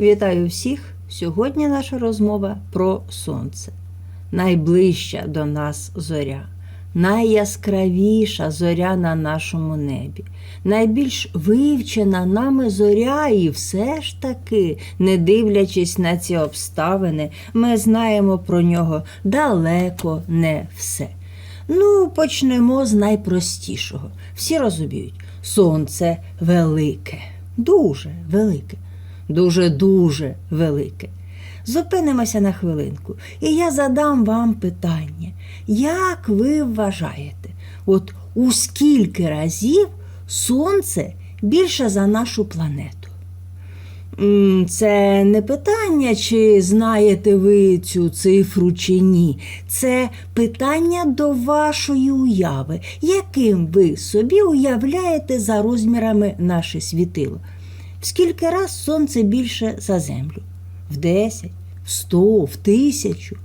Вітаю всіх! Сьогодні наша розмова про сонце. Найближча до нас зоря, найяскравіша зоря на нашому небі, найбільш вивчена нами зоря, і все ж таки, не дивлячись на ці обставини, ми знаємо про нього далеко не все. Ну, почнемо з найпростішого. Всі розуміють, сонце велике, дуже велике, дуже-дуже велике. Зупинимося на хвилинку, і я задам вам питання, як ви вважаєте, от у скільки разів сонце більше за нашу планету? Це не питання, чи знаєте ви цю цифру чи ні. Це питання до вашої уяви, яким ви собі уявляєте за розмірами наше світило. Скільки раз сонце більше за землю? В 10, в сто, в тисячу,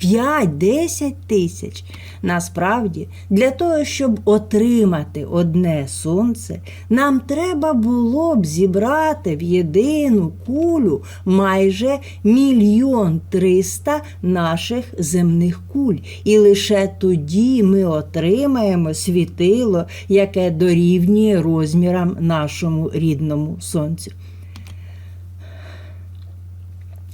в 5, 10 тисяч. Насправді, для того, щоб отримати одне сонце, нам треба було б зібрати в єдину кулю майже мільйон триста наших земних куль. І лише тоді ми отримаємо світило, яке дорівнює розмірам нашому рідному сонцю.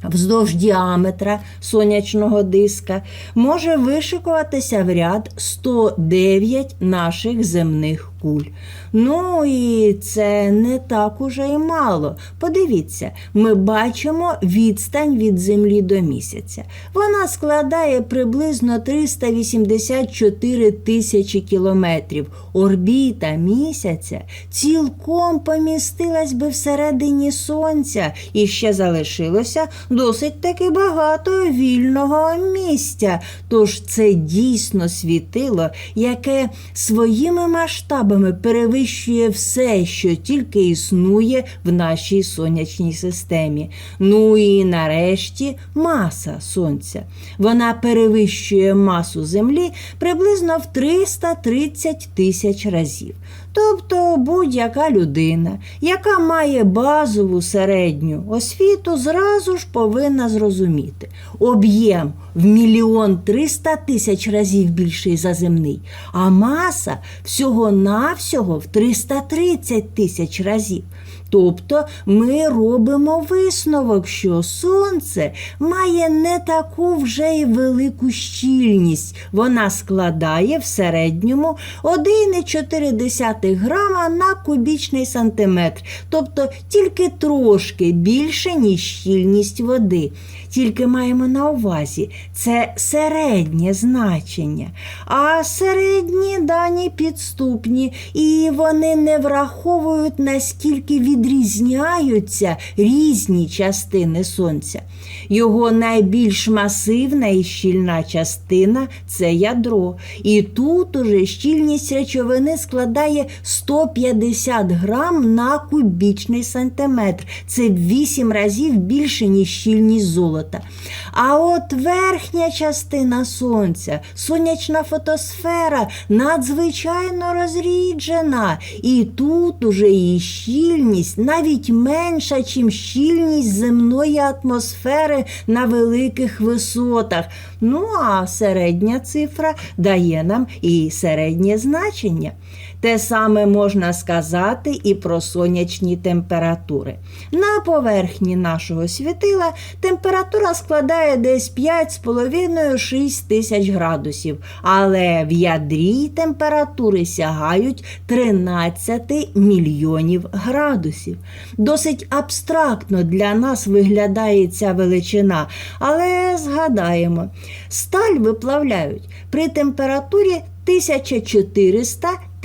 Вздовж діаметра сонячного диска може вишикуватися в ряд 109 наших земних куль. Ну і це не так уже й мало. Подивіться, ми бачимо відстань від Землі до місяця. Вона складає приблизно 384 тисячі кілометрів. Орбіта місяця цілком помістилась би всередині сонця і ще залишилося досить таки багато вільного місця. Тож це дійсно світило, яке своїми масштабами перевищує все, що тільки існує в нашій сонячній системі. Ну і нарешті маса сонця. Вона перевищує масу Землі приблизно в 330 тисяч разів. Тобто будь-яка людина, яка має базову середню освіту, зразу ж повинна зрозуміти об'єм в мільйон триста тисяч разів більший за земний, а маса всього-навсього в 330 тисяч разів. Тобто ми робимо висновок, що сонце має не таку вже й велику щільність. Вона складає в середньому 1,4 грама на кубічний сантиметр, тобто тільки трошки більше, ніж щільність води. Тільки маємо на увазі це середнє значення, а середні дані підступні, і вони не враховують наскільки відрізняються різні частини сонця. Його найбільш масивна і щільна частина це ядро. І тут уже щільність речовини складає 150 грам на кубічний сантиметр. Це в 8 разів більше, ніж щільність золота. А от верхня частина сонця, сонячна фотосфера, надзвичайно розріджена. І тут уже її щільність навіть менша, ніж щільність земної атмосфери на великих висотах. Ну а середня цифра дає нам і середнє значення. Те саме можна сказати і про сонячні температури. На поверхні нашого світила температура складає десь 5,5-6 тисяч градусів, але в ядрі температури сягають 13 мільйонів градусів. Досить абстрактно для нас виглядає ця величина, але згадаємо, сталь виплавляють при температурі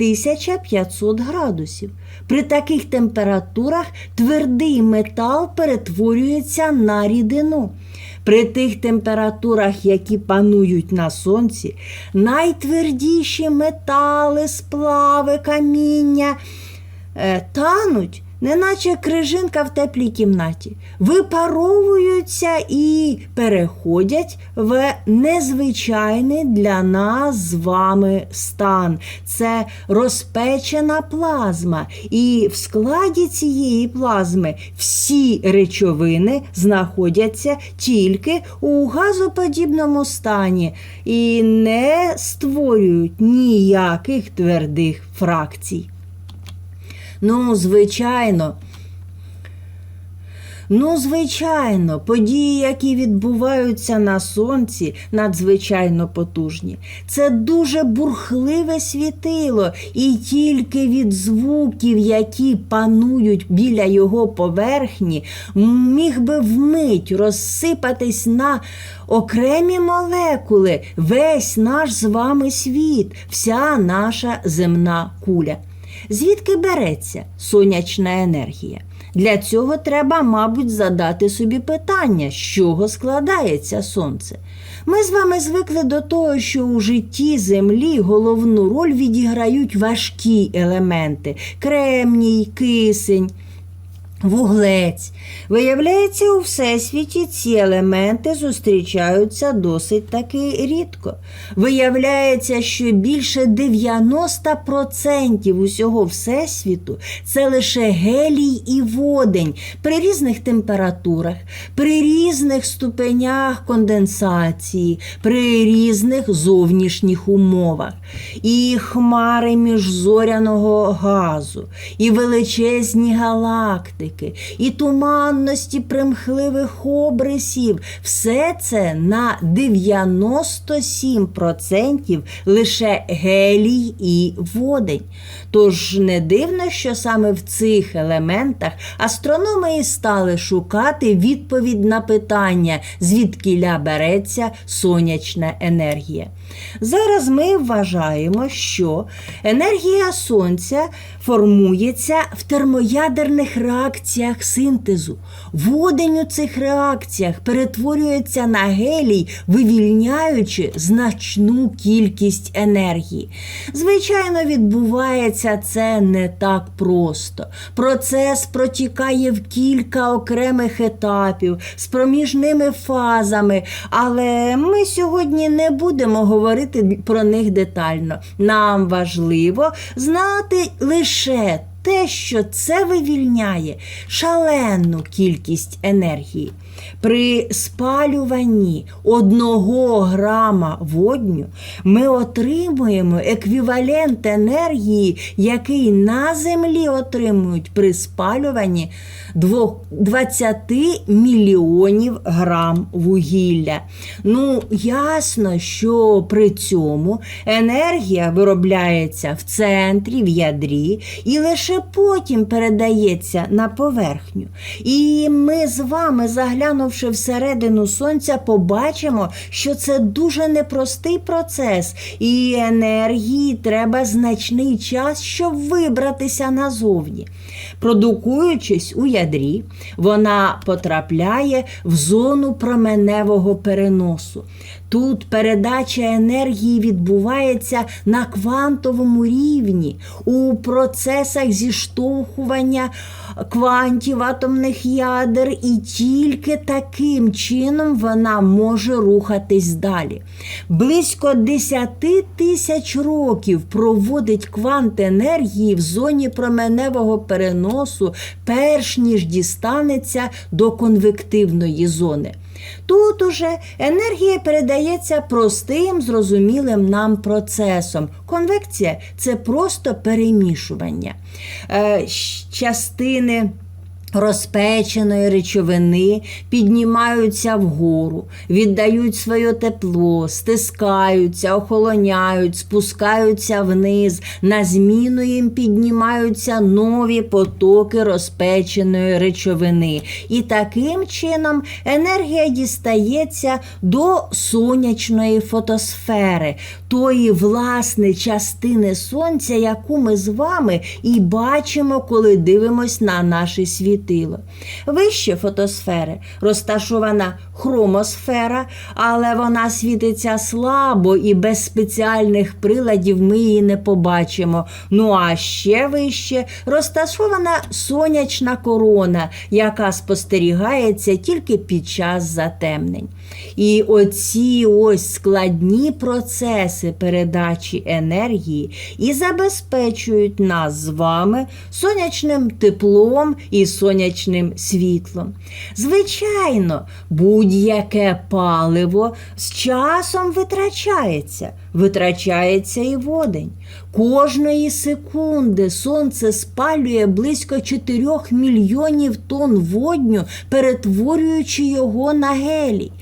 1400-1500 градусів. При таких температурах твердий метал перетворюється на рідину. При тих температурах, які панують на сонці, найтвердіші метали, сплави, каміння е, тануть неначе крижинка в теплій кімнаті, випаровуються і переходять в незвичайний для нас з вами стан. Це розпечена плазма. І в складі цієї плазми всі речовини знаходяться тільки у газоподібному стані і не створюють ніяких твердих фракцій. Ну, звичайно. Ну, звичайно, події, які відбуваються на сонці, надзвичайно потужні. Це дуже бурхливе світило, і тільки від звуків, які панують біля його поверхні, міг би вмить розсипатись на окремі молекули весь наш з вами світ, вся наша земна куля. Звідки береться сонячна енергія? Для цього треба, мабуть, задати собі питання, з чого складається сонце. Ми з вами звикли до того, що у житті Землі головну роль відіграють важкі елементи кремній, кисень. Вуглець. Виявляється, у всесвіті ці елементи зустрічаються досить таки рідко. Виявляється, що більше 90% усього всесвіту це лише гелій і водень при різних температурах, при різних ступенях конденсації, при різних зовнішніх умовах. І хмари міжзоряного газу, і величезні галактики і туманності примхливих обрисів. Все це на 97% лише гелій і водень. Тож не дивно, що саме в цих елементах астрономи і стали шукати відповідь на питання, звідкіля береться сонячна енергія. Зараз ми вважаємо, що енергія сонця формується в термоядерних реакціях синтезу. Водень у цих реакціях перетворюється на гелій, вивільняючи значну кількість енергії. Звичайно, відбувається це не так просто. Процес протікає в кілька окремих етапів з проміжними фазами, але ми сьогодні не будемо говорити про них детально. Нам важливо знати лише те, що це вивільняє шалену кількість енергії. При спалюванні одного грама водню ми отримуємо еквівалент енергії, який на землі отримують при спалюванні 20 мільйонів грам вугілля. Ну, ясно, що при цьому енергія виробляється в центрі, в ядрі, і лише потім передається на поверхню. І ми з вами, заглянувши всередину сонця, побачимо, що це дуже непростий процес, і енергії треба значний час, щоб вибратися назовні. Продукуючись у ядрі, вона потрапляє в зону променевого переносу. Тут передача енергії відбувається на квантовому рівні у процесах зіштовхування квантів атомних ядер, і тільки таким чином вона може рухатись далі. Близько 10 тисяч років проводить квант енергії в зоні променевого переносу, перш ніж дістанеться до конвективної зони. Тут уже енергія передається простим, зрозумілим нам процесом. Конвекція це просто перемішування. Е, частини розпеченої речовини піднімаються вгору, віддають своє тепло, стискаються, охолоняють, спускаються вниз, на зміну їм піднімаються нові потоки розпеченої речовини. І таким чином енергія дістається до сонячної фотосфери, тої власне частини сонця, яку ми з вами і бачимо, коли дивимось на наше світ світило. Вище фотосфери розташована хромосфера, але вона світиться слабо і без спеціальних приладів ми її не побачимо. Ну а ще вище розташована сонячна корона, яка спостерігається тільки під час затемнень. І оці ось складні процеси передачі енергії і забезпечують нас з вами сонячним теплом і сонячним світлом. Звичайно, будь-яке паливо з часом витрачається, витрачається і водень. Кожної секунди сонце спалює близько 4 мільйонів тонн водню, перетворюючи його на гелій.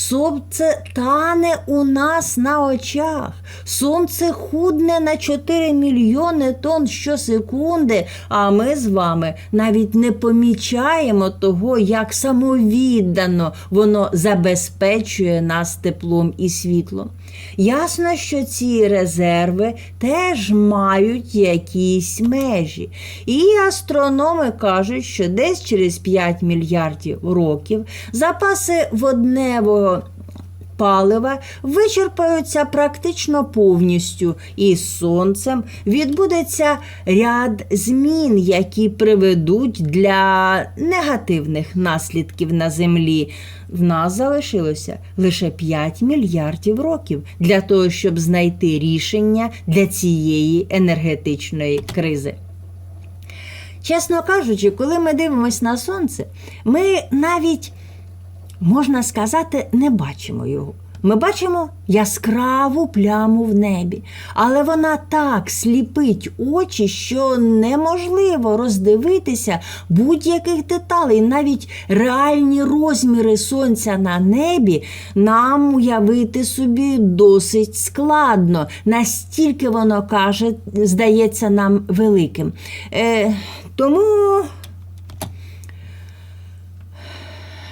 Сонце тане у нас на очах. Сонце худне на 4 мільйони тонн щосекунди, а ми з вами навіть не помічаємо того, як самовіддано воно забезпечує нас теплом і світлом. Ясно, що ці резерви теж мають якісь межі. І астрономи кажуть, що десь через 5 мільярдів років запаси водневого палива вичерпаються практично повністю, і з сонцем відбудеться ряд змін, які приведуть для негативних наслідків на землі. В нас залишилося лише 5 мільярдів років для того, щоб знайти рішення для цієї енергетичної кризи. Чесно кажучи, коли ми дивимося на сонце, ми навіть, можна сказати, не бачимо його. Ми бачимо яскраву пляму в небі, але вона так сліпить очі, що неможливо роздивитися будь-яких деталей, навіть реальні розміри сонця на небі нам уявити собі досить складно, настільки воно каже, здається нам великим. Е, тому,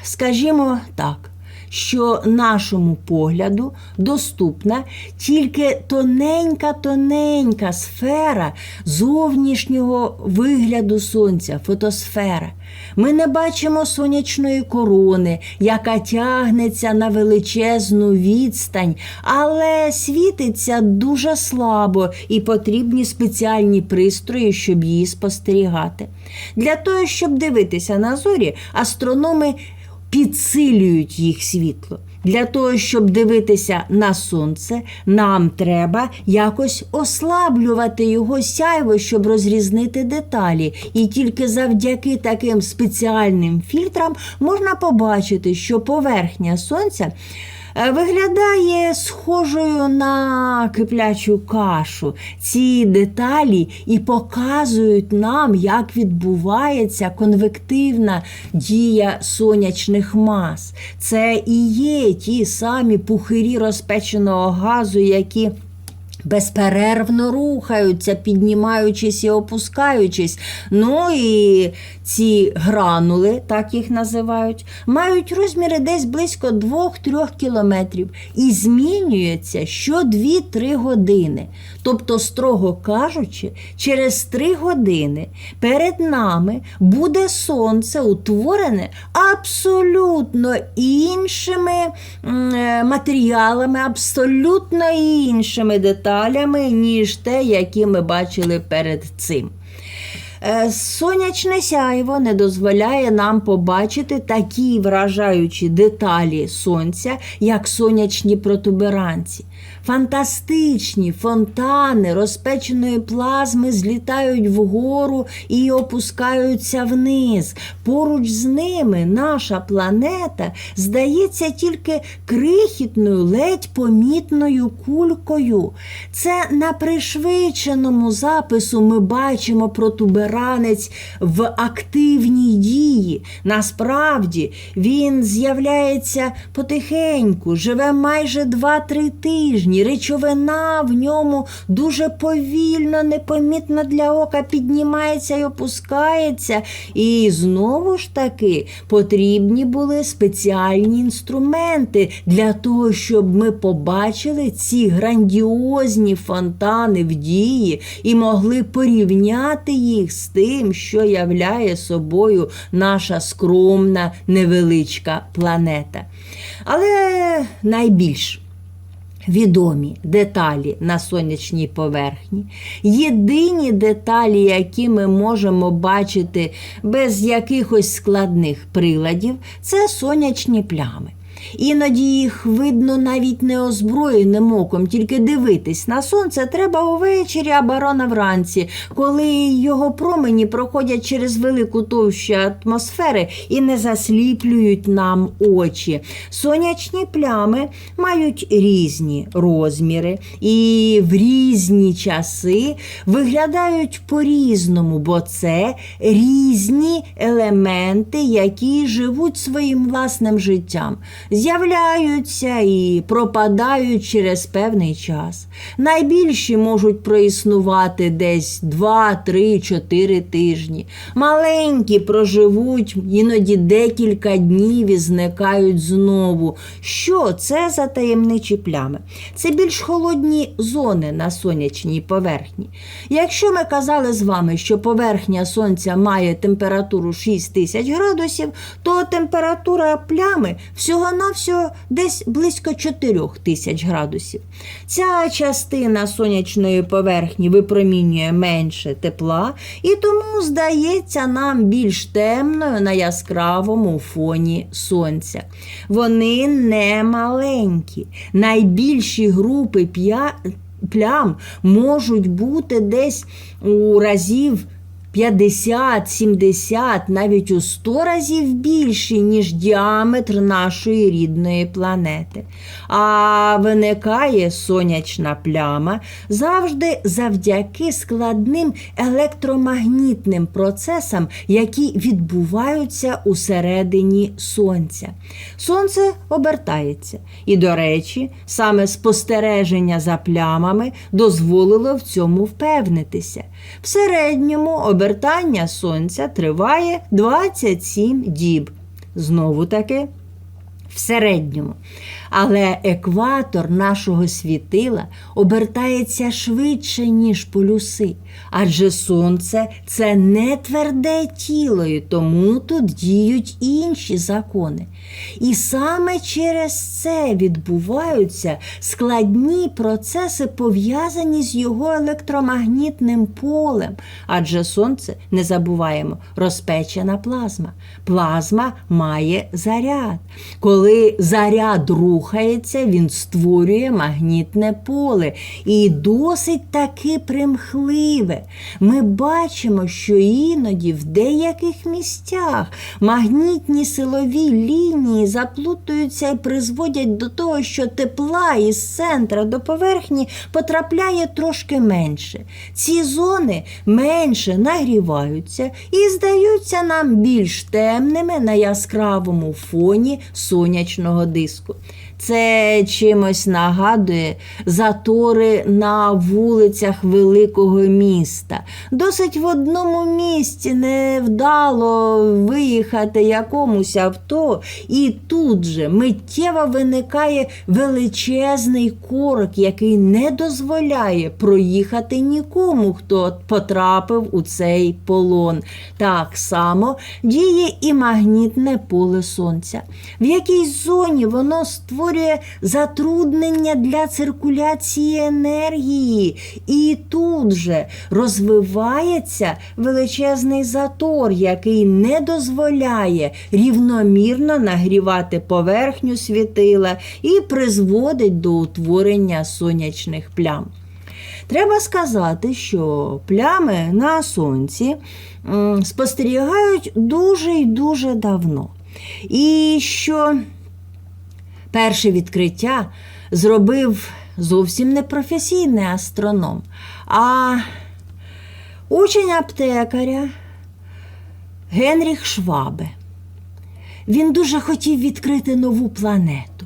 скажімо так що нашому погляду доступна тільки тоненька-тоненька сфера зовнішнього вигляду сонця, фотосфера. Ми не бачимо сонячної корони, яка тягнеться на величезну відстань, але світиться дуже слабо і потрібні спеціальні пристрої, щоб її спостерігати. Для того, щоб дивитися на зорі, астрономи підсилюють їх світло. Для того, щоб дивитися на сонце, нам треба якось ослаблювати його сяйво, щоб розрізнити деталі. І тільки завдяки таким спеціальним фільтрам можна побачити, що поверхня сонця. Е, Виглядає схожою на киплячу кашу. Ці деталі і показують нам, як відбувається конвективна дія сонячних мас. Це і є ті самі пухирі розпеченого газу, які безперервно рухаються, піднімаючись і опускаючись. Ну і ці гранули, так їх називають, мають розміри десь близько 2-3 кілометрів і змінюються що 2-3 години. Тобто, строго кажучи, через 3 години перед нами буде сонце утворене абсолютно іншими е, матеріалами, абсолютно іншими деталями, ніж те, які ми бачили перед цим. Е, Сонячне сяйво не дозволяє нам побачити такі вражаючі деталі сонця, як сонячні протуберанці. Фантастичні фонтани розпеченої плазми злітають вгору і опускаються вниз. Поруч з ними наша планета здається тільки крихітною, ледь помітною кулькою. Це на пришвидшеному запису ми бачимо протуберанець в активній дії. Насправді він з'являється потихеньку, живе майже 2-3 тижні. Речовина в ньому дуже повільно, непомітно для ока піднімається і опускається. І знову ж таки потрібні були спеціальні інструменти для того, щоб ми побачили ці грандіозні фонтани в дії і могли порівняти їх з тим, що являє собою наша скромна невеличка планета. Але найбільш відомі деталі на сонячній поверхні, єдині деталі, які ми можемо бачити без якихось складних приладів, це сонячні плями. Іноді їх видно навіть неозброєним оком, тільки дивитись на сонце треба увечері або рано вранці, коли його промені проходять через велику товщу атмосфери і не засліплюють нам очі. Сонячні плями мають різні розміри і в різні часи виглядають по-різному, бо це різні елементи, які живуть своїм власним життям з'являються і пропадають через певний час. Найбільші можуть проіснувати десь 2, 3, 4 тижні. Маленькі проживуть іноді декілька днів і зникають знову. Що це за таємничі плями? Це більш холодні зони на сонячній поверхні. Якщо ми казали з вами, що поверхня сонця має температуру 6 тисяч градусів, то температура плями всього всього десь близько 4 тисяч градусів. Ця частина сонячної поверхні випромінює менше тепла і тому здається нам більш темною на яскравому фоні сонця. Вони не маленькі. Найбільші групи плям можуть бути десь у разів. 50, 70, навіть у 100 разів більші, ніж діаметр нашої рідної планети. А виникає сонячна пляма завжди завдяки складним електромагнітним процесам, які відбуваються усередині Сонця. Сонце обертається. І, до речі, саме спостереження за плямами дозволило в цьому впевнитися. В середньому обертання сонця триває 27 діб. Знову таки в середньому. Але екватор нашого світила обертається швидше, ніж полюси, адже сонце це не тверде тіло, і тому тут діють інші закони. І саме через це відбуваються складні процеси, пов'язані з його електромагнітним полем. Адже сонце, не забуваємо, розпечена плазма. Плазма має заряд. Коли заряд рухається, він створює магнітне поле і досить таки примхливе. Ми бачимо, що іноді в деяких місцях магнітні силові лінії заплутуються і призводять до того, що тепла із центра до поверхні потрапляє трошки менше. Ці зони менше нагріваються і здаються нам більш темними на яскравому фоні сонячного диску. Це чимось нагадує затори на вулицях великого міста. Досить в одному місці невдало виїхати якомусь авто, і тут же миттєво виникає величезний корок, який не дозволяє проїхати нікому, хто потрапив у цей полон. Так само діє і магнітне поле сонця. В якійсь зоні воно створює затруднення для циркуляції енергії, і тут же розвивається величезний затор, який не дозволяє рівномірно нагрівати поверхню світила і призводить до утворення сонячних плям. Треба сказати, що плями на сонці спостерігають дуже й дуже давно. І що перше відкриття зробив зовсім не професійний астроном, а учень аптекаря Генріх Швабе. Він дуже хотів відкрити нову планету.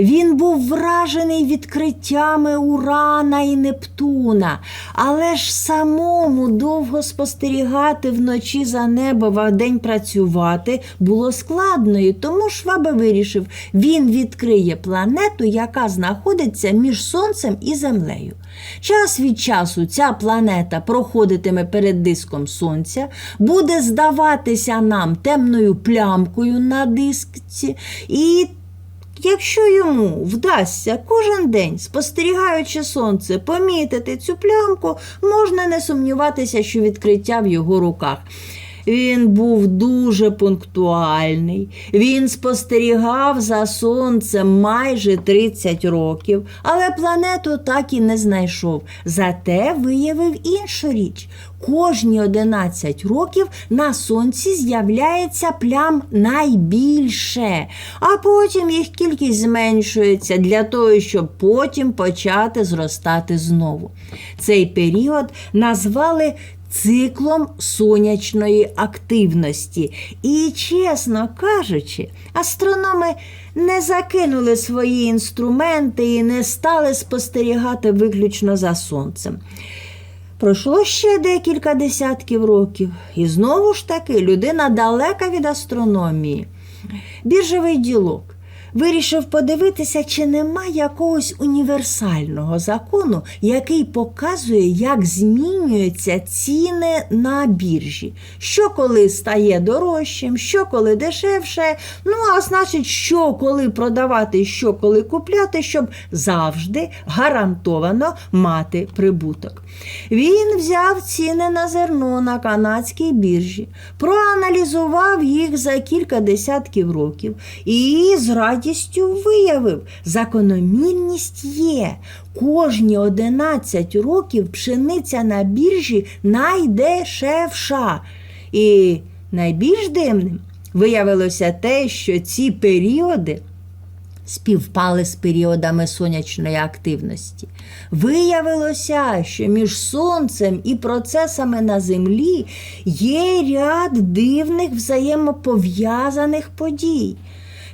Він був вражений відкриттями Урана і Нептуна, але ж самому довго спостерігати вночі за небо, а вдень працювати було складно, тому Шваба вирішив, він відкриє планету, яка знаходиться між Сонцем і Землею. Час від часу ця планета проходитиме перед диском Сонця, буде здаватися нам темною плямкою на дисці, і Якщо йому вдасться кожен день, спостерігаючи сонце, помітити цю плямку, можна не сумніватися, що відкриття в його руках. Він був дуже пунктуальний. Він спостерігав за сонцем майже 30 років, але планету так і не знайшов. Зате виявив іншу річ. Кожні 11 років на сонці з'являється плям найбільше, а потім їх кількість зменшується для того, щоб потім почати зростати знову. Цей період назвали циклом сонячної активності. І, чесно кажучи, астрономи не закинули свої інструменти і не стали спостерігати виключно за сонцем. Пройшло ще декілька десятків років, і знову ж таки людина далека від астрономії. Біржовий ділок вирішив подивитися, чи нема якогось універсального закону, який показує, як змінюються ціни на біржі. Що коли стає дорожчим, що коли дешевше. Ну, а значить, що коли продавати, що коли купляти, щоб завжди гарантовано мати прибуток. Він взяв ціни на зерно на канадській біржі, проаналізував їх за кілька десятків років і з радістю виявив, закономірність є. Кожні 11 років пшениця на біржі найдешевша. І найбільш дивним виявилося те, що ці періоди співпали з періодами сонячної активності. Виявилося, що між сонцем і процесами на землі є ряд дивних взаємопов'язаних подій.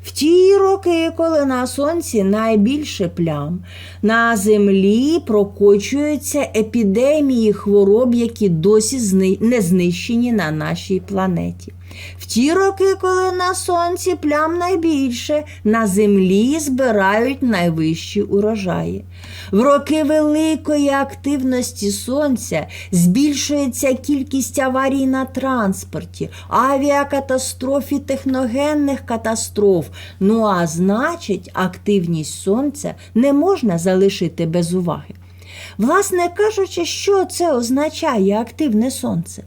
В ті роки, коли на сонці найбільше плям, на землі прокочуються епідемії хвороб, які досі не знищені на нашій планеті. В ті роки, коли на сонці плям найбільше, на землі збирають найвищі урожаї. В роки великої активності сонця збільшується кількість аварій на транспорті, авіакатастроф і техногенних катастроф. Ну а значить, активність сонця не можна залишити без уваги. Власне кажучи, що це означає активне сонце?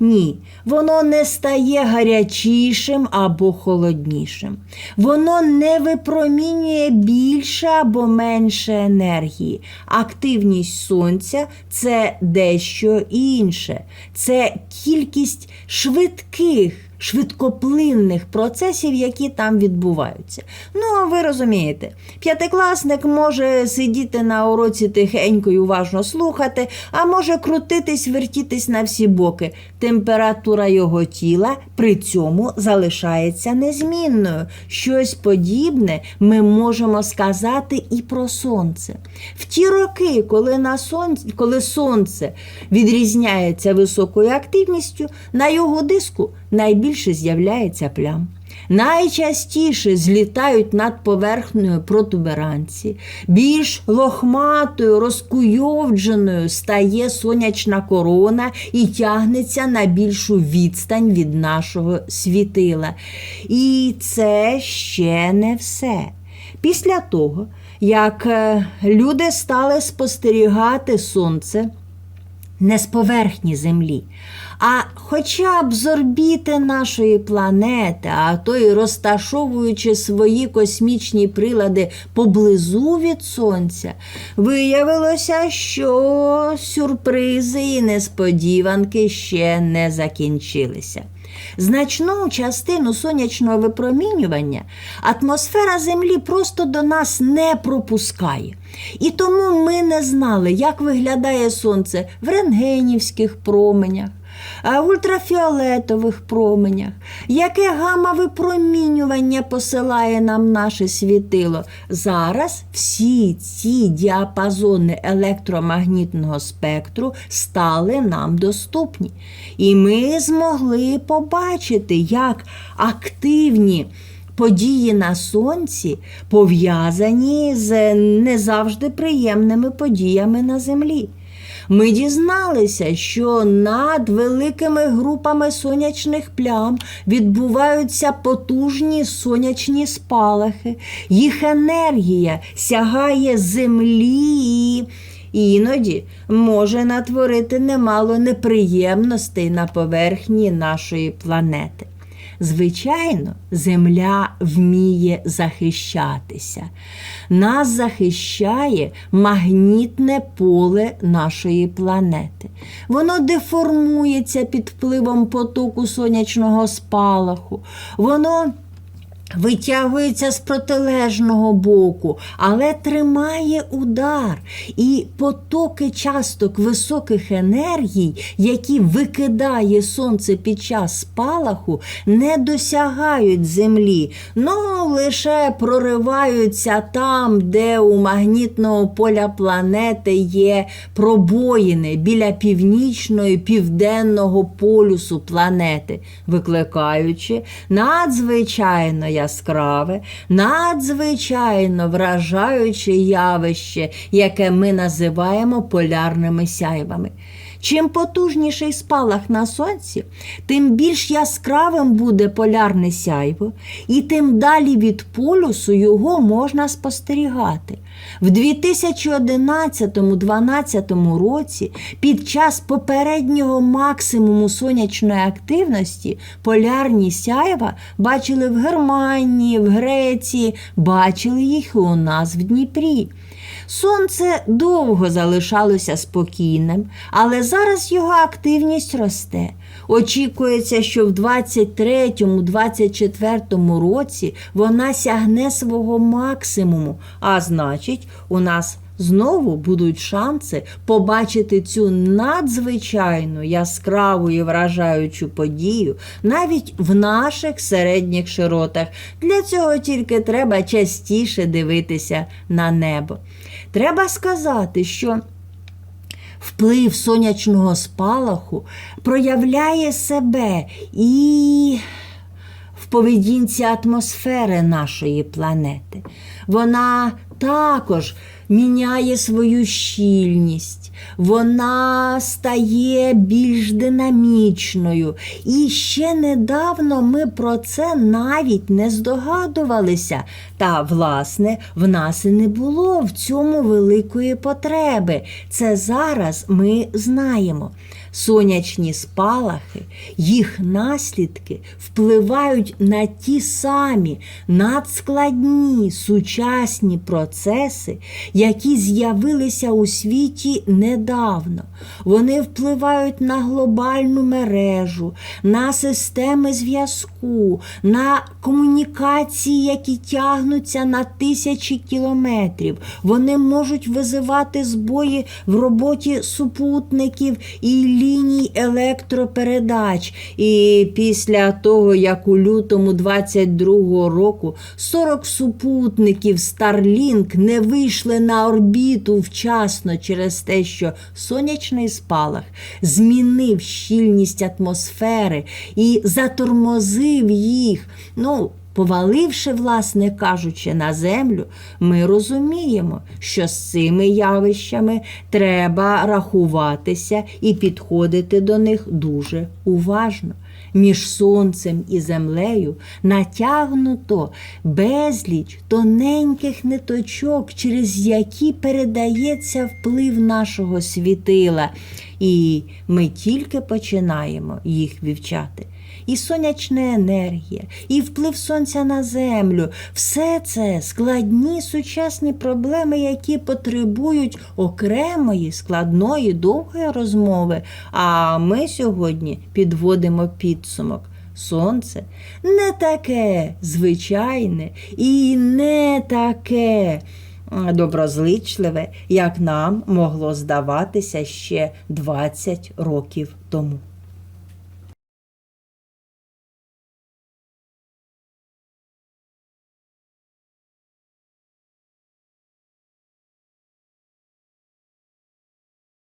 Ні, воно не стає гарячішим або холоднішим. Воно не випромінює більше або менше енергії. Активність сонця це дещо інше. Це кількість швидких. Швидкоплинних процесів, які там відбуваються. Ну, ви розумієте, п'ятикласник може сидіти на уроці тихенько і уважно слухати, а може крутитись, вертітись на всі боки. Температура його тіла при цьому залишається незмінною. Щось подібне ми можемо сказати і про сонце. В ті роки, коли, на сонці, коли сонце відрізняється високою активністю, на його диску найбільше з'являється плям. Найчастіше злітають над поверхнею протуберанці, більш лохматою, розкуйовдженою стає сонячна корона і тягнеться на більшу відстань від нашого світила. І це ще не все. Після того, як е, люди стали спостерігати сонце не з поверхні Землі, а хоча б з орбіти нашої планети, а то й розташовуючи свої космічні прилади поблизу від Сонця, виявилося, що сюрпризи і несподіванки ще не закінчилися. Значну частину сонячного випромінювання атмосфера Землі просто до нас не пропускає. І тому ми не знали, як виглядає сонце в рентгенівських променях, ультрафіолетових променях, яке гамма випромінювання посилає нам наше світило. Зараз всі ці діапазони електромагнітного спектру стали нам доступні. І ми змогли побачити, як активні події на сонці пов'язані з не завжди приємними подіями на землі. Ми дізналися, що над великими групами сонячних плям відбуваються потужні сонячні спалахи, їх енергія сягає землі і іноді може натворити немало неприємностей на поверхні нашої планети. Звичайно, Земля вміє захищатися. Нас захищає магнітне поле нашої планети. Воно деформується під впливом потоку сонячного спалаху. Воно Витягується з протилежного боку, але тримає удар. І потоки часток високих енергій, які викидає сонце під час спалаху, не досягають землі, ну лише прориваються там, де у магнітного поля планети є пробоїни біля північного і південного полюсу планети, викликаючи надзвичайно яскраве, надзвичайно вражаюче явище, яке ми називаємо полярними сяйвами. Чим потужніший спалах на сонці, тим більш яскравим буде полярне сяйво, і тим далі від полюсу його можна спостерігати. В 2011-2012 році під час попереднього максимуму сонячної активності полярні сяйва бачили в Германії, в Греції, бачили їх і у нас в Дніпрі. Сонце довго залишалося спокійним, але зараз його активність росте. Очікується, що в 23-24 році вона сягне свого максимуму, а значить, у нас знову будуть шанси побачити цю надзвичайну яскраву і вражаючу подію навіть в наших середніх широтах. Для цього тільки треба частіше дивитися на небо. Треба сказати, що вплив сонячного спалаху проявляє себе і в поведінці атмосфери нашої планети. Вона також міняє свою щільність, вона стає більш динамічною. І ще недавно ми про це навіть не здогадувалися. Та, власне, в нас і не було в цьому великої потреби. Це зараз ми знаємо. Сонячні спалахи, їх наслідки впливають на ті самі надскладні сучасні процеси, які з'явилися у світі недавно. Вони впливають на глобальну мережу, на системи зв'язку, на комунікації, які тягнуться на тисячі кілометрів. Вони можуть визивати збої в роботі супутників і ліній електропередач. І після того, як у лютому 22-го року 40 супутників Starlink не вийшли на орбіту вчасно через те, що сонячний спалах змінив щільність атмосфери і затормозив їх. Ну, Поваливши, власне кажучи, на землю, ми розуміємо, що з цими явищами треба рахуватися і підходити до них дуже уважно. Між сонцем і землею натягнуто безліч тоненьких ниточок, через які передається вплив нашого світила, і ми тільки починаємо їх вивчати і сонячна енергія, і вплив сонця на землю все це складні сучасні проблеми, які потребують окремої, складної, довгої розмови. А ми сьогодні підводимо підсумок. Сонце не таке звичайне і не таке доброзичливе, як нам могло здаватися ще 20 років тому.